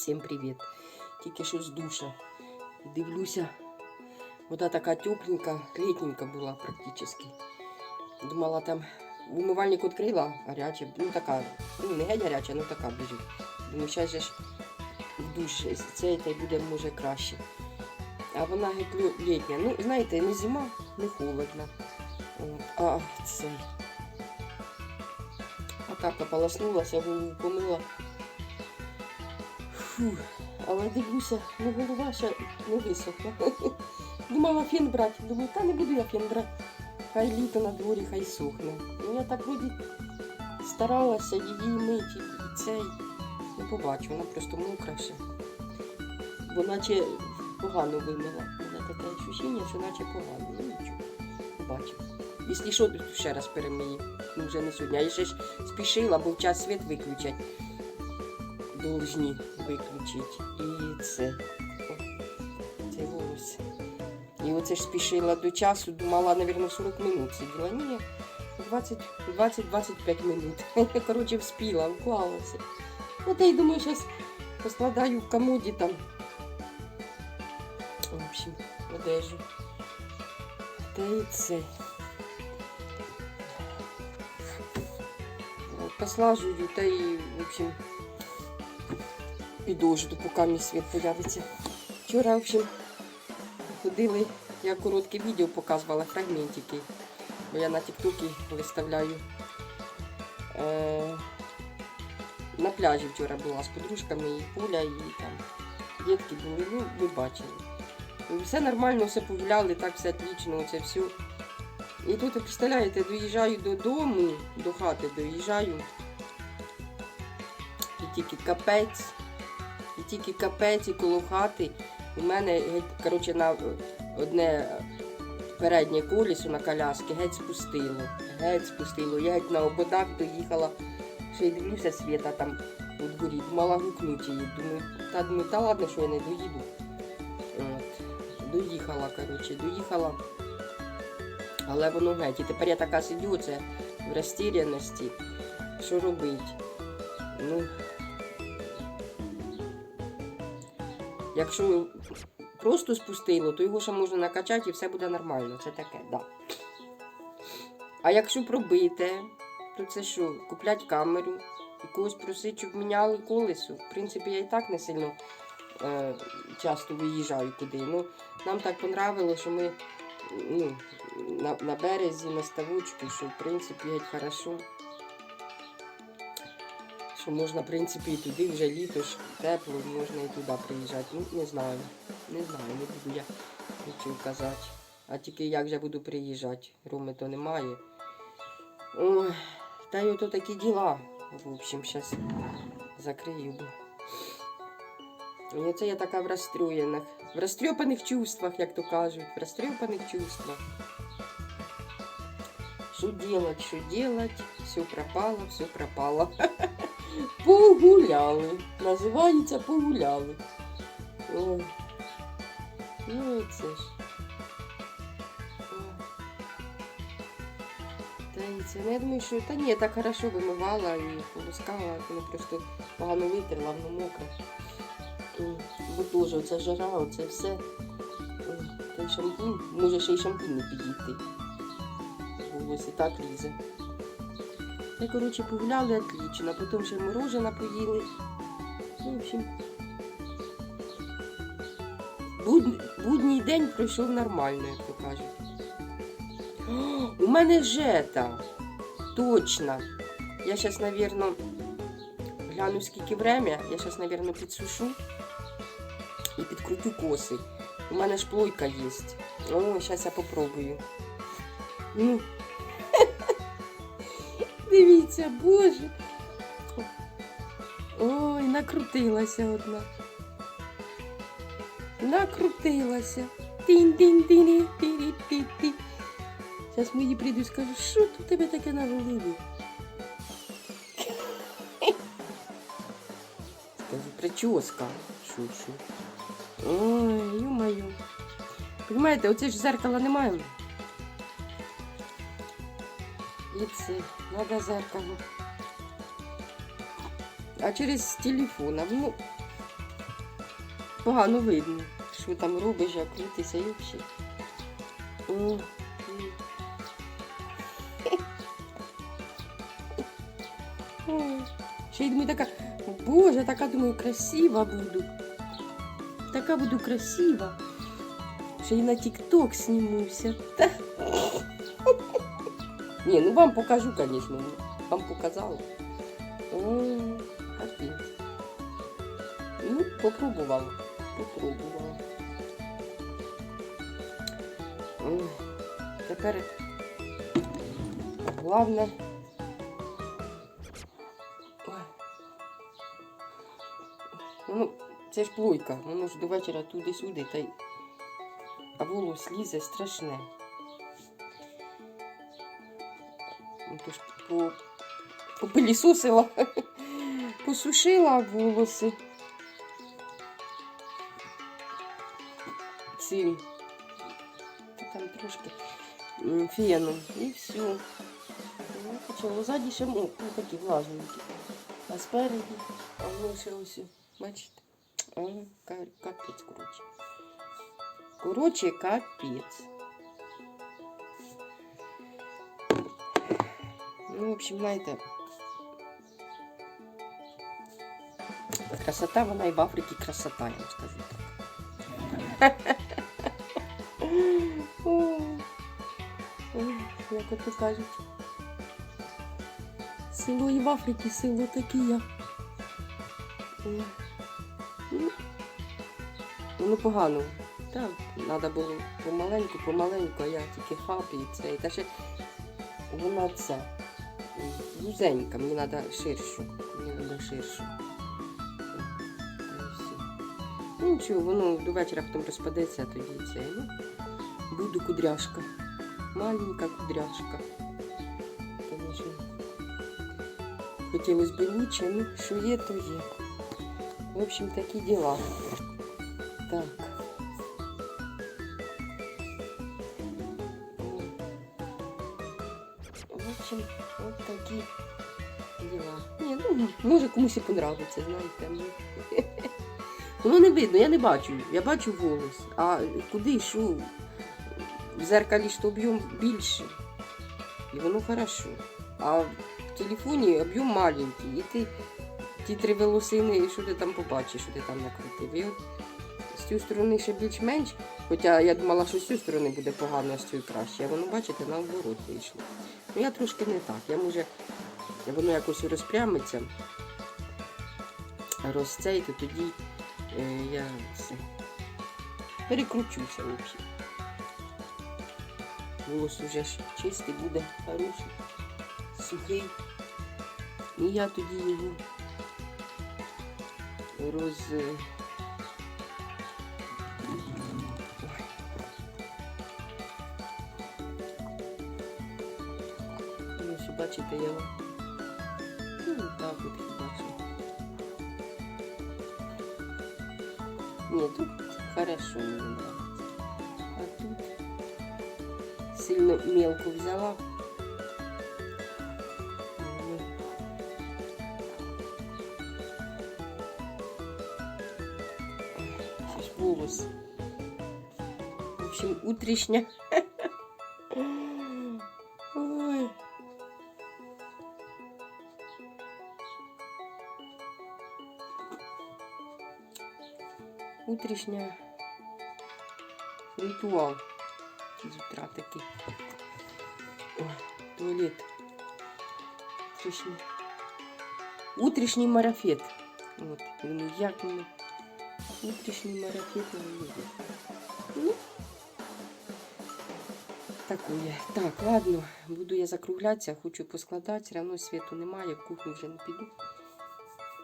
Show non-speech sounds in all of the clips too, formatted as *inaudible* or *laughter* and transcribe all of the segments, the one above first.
Всім привіт. Тільки що з душа. Дивлюся, вода така тепленька, літненька була практично. Думала, там умивальник відкрила, гаряча, ну така, ну не геть гаряча, ну така біжить. Думаю, зараз же ж в душ цієї та буде може краще. А вона геть літня. Ну, знаєте, не зима, не холодно. От, А це. А так ополоснулася, помила. Фу, але дивлюся, ну голова ще не висохла. *laughs* Думала фен брати. Думаю, та не буду я фен брати. Хай літо на дворі, хай сухне. Ну я так вроді старалася її мити і цей. Не побачу, вона просто мокра ще. Бо наче погано вимила. У мене таке відчуття, що наче погано. Ну нічого, побачу. Якщо що, ще раз перемию. Ну вже не сьогодні. Я ще ж спішила, бо в час світ виключать должні виключити. І це. Це волосся. І оце ж спішила до часу, думала, мабуть, 40 минут сиділа. Ні, 20-25 минут. Коротше, вспіла, вклалася. От я й думаю, зараз поскладаю в комоді там. В общем, одежу. Та і це. Послажую, та і, в общем, піду жду, поки мій світ появиться. Вчора, в общем, ходили, я коротке відео показувала, фрагментики. Бо я на тіктокі виставляю. Е, на пляжі вчора була з подружками, і Пуля, і там дітки були, ну, ви бачили. Все нормально, все погуляли, так все отлично, це все. І тут, представляєте, доїжджаю додому, до хати доїжджаю. І тільки капець, і тільки капець, і коло хати. У мене геть, коротше, на одне переднє колесо на коляски геть спустило. Геть спустило. Я геть на ободах доїхала. Ще й дивлюся світа там у дворі. Думала гукнути її. Думаю, та думаю, та ладно, що я не доїду. От. Доїхала, коротше, доїхала. Але воно геть. І тепер я така сидю, це в розтіряності. Що робити? Ну, якщо просто спустило, то його ще можна накачати і все буде нормально. Це таке, да. А якщо пробите, то це що, куплять камеру і когось просить, щоб міняли колесо. В принципі, я і так не сильно е, часто виїжджаю куди. Ну, нам так понравилось, що ми ну, на, на березі, на ставочку, що в принципі геть хорошо. Що можна, в принципі, і туди вже літо ж тепло, можна і туди приїжджати. Ну, не знаю. Не знаю, не буду я нічого казати. А тільки як же буду приїжджати? Роми то немає. Ой, та й ото такі діла. В общем, зараз закрию. І оце я така в розстроєних, в розтрьопаних чувствах, як то кажуть, в розтрьопаних чувствах. Що делать, що делать, все пропало, все пропало. *laughs* Погуляли. Називається погуляли. Ой. Ну і це ж. Та і це. Ну, я думаю, що та ні, так хорошо вимивала і полоскала, воно просто погано витерла, воно мокре. Бо теж оця жара, оце все. Той шампунь, може ще й шампунь не підійти. Волосся так лізе. Та, коротше, погуляли отлично, потім ще морожена поїли. Ну, в общем, буд- будній день пройшов нормально, як то кажуть. О, у мене жета. Точно. Я зараз, напевно, гляну, скільки время. Я зараз, напевно, підсушу і підкрутю коси. У мене ж плойка є. О, зараз я попробую. Ну. Дивіться, боже. Ой, накрутилася одна. Накрутилася. тин тин тин тин тин тин Зараз мені прийду і скажу, що тут тебе таке на голові? Скажу, прическа. Що? Ой, ё-моё. Понимаєте, оце ж зеркала немає. І це, треба зеркало. А через телефон, ну, погано видно, що там робиш, як крутися і взагалі. О, м. Ой, *laughs* Ще й думаю, така, боже, така думаю, красива буду. Така буду красива. Ще й на тік-ток знімуся. *laughs* Ні, ну вам покажу, звісно. Вам показала. О. Ну, попробувала. Попробувала. Ой, Тепер головне. Ну, це ж плойка, воно ж до вечора туди-сюди, та а волос лізе страшне. по, попилісосила, *laughs* посушила волоси. Цим. Та там трошки м, феном. І все. Ну, почало ззаді ще ну, такі влажненькі. А спереді, а воно ще ось, бачите? А, ка- капець, коротше. Коротше, капець. Ну, в общем, знаєте, красота, вона і в Африці красота, я вам скажу так. Як ото кажуть. Село і в Африці, село таке я. Ну, Ну, погано. Так, треба було помаленьку, помаленьку, а я тільки хап і це. І та ще вона це. м, Вузенька, мені треба ширшу. Мені треба ширшу. Та й все. Ну нічого, воно до вечора потім розпадеться, а тоді це. Ну, буду кудряшка. Маленька кудряшка. Конечно. Хотілося б лучше, ну що є, то є. В общем, такі діла. Так. Може комусь і понравиться, знаєте. Ну. *laughs* Воно не видно, я не бачу. Я бачу волос. А куди йшов? В зеркалі ж то об'єм більший. І воно хорошо. А в телефоні об'єм маленький. І ти ті три волосини, що ти там побачиш, що ти там накрутив. І от з цієї сторони ще більш-менш, хоча я думала, що з цієї сторони буде погано, а з цієї краще. А воно, бачите, наоборот вийшло. Ну я трошки не так. Я може, воно якось розпрямиться, розцей, то тоді е, я все, перекручуся взагалі. Волос уже чистий буде, хороший, сухий. І я тоді його роз... Ну, ось, бачите, я Ні, тут хорошо мені нравится. А тут сильно мелко взяла. Ну, Це ж волос. В общем, утрішня. *laughs* Утрішня ритуал з утра такий. Ой, туалет. Утрішній. Утрішній марафет. От, він як воно. Утрішній марафет на люди. Ну, такое. Так, ладно, буду я закруглятися, хочу поскладати, все одно світу немає, в кухню вже не піду.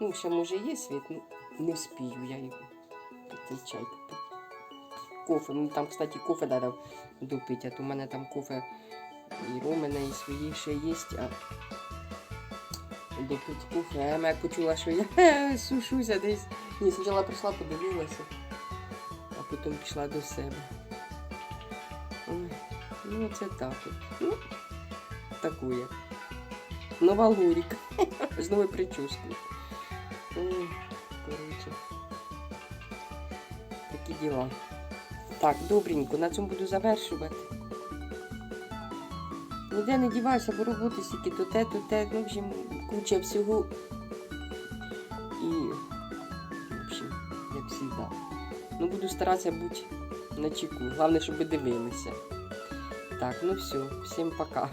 Ну, ще може є світ, ну не вспію я його. Цей чай попити. Кофе. Ну там, кстати, кофе треба допити, а то в мене там кофе і романе, і свої ще є, а допити кофе. А я почула, що я *laughs* сушуся десь. Ні, спочатку прийшла, подивилася, а потім пішла до себе. Ой, ну це так. Ну, такое. Нова луріка. З новою прическою. Ой, коротше. Такі діла. Так, добренько, на цьому буду завершувати. Ніде не дівайся, бо роботи стільки то те, то те. Ну, в общем, куча всього. І, в общем, як завжди. Ну, буду старатися бути на чеку. Головне, щоб ви дивилися. Так, ну все, всім пока.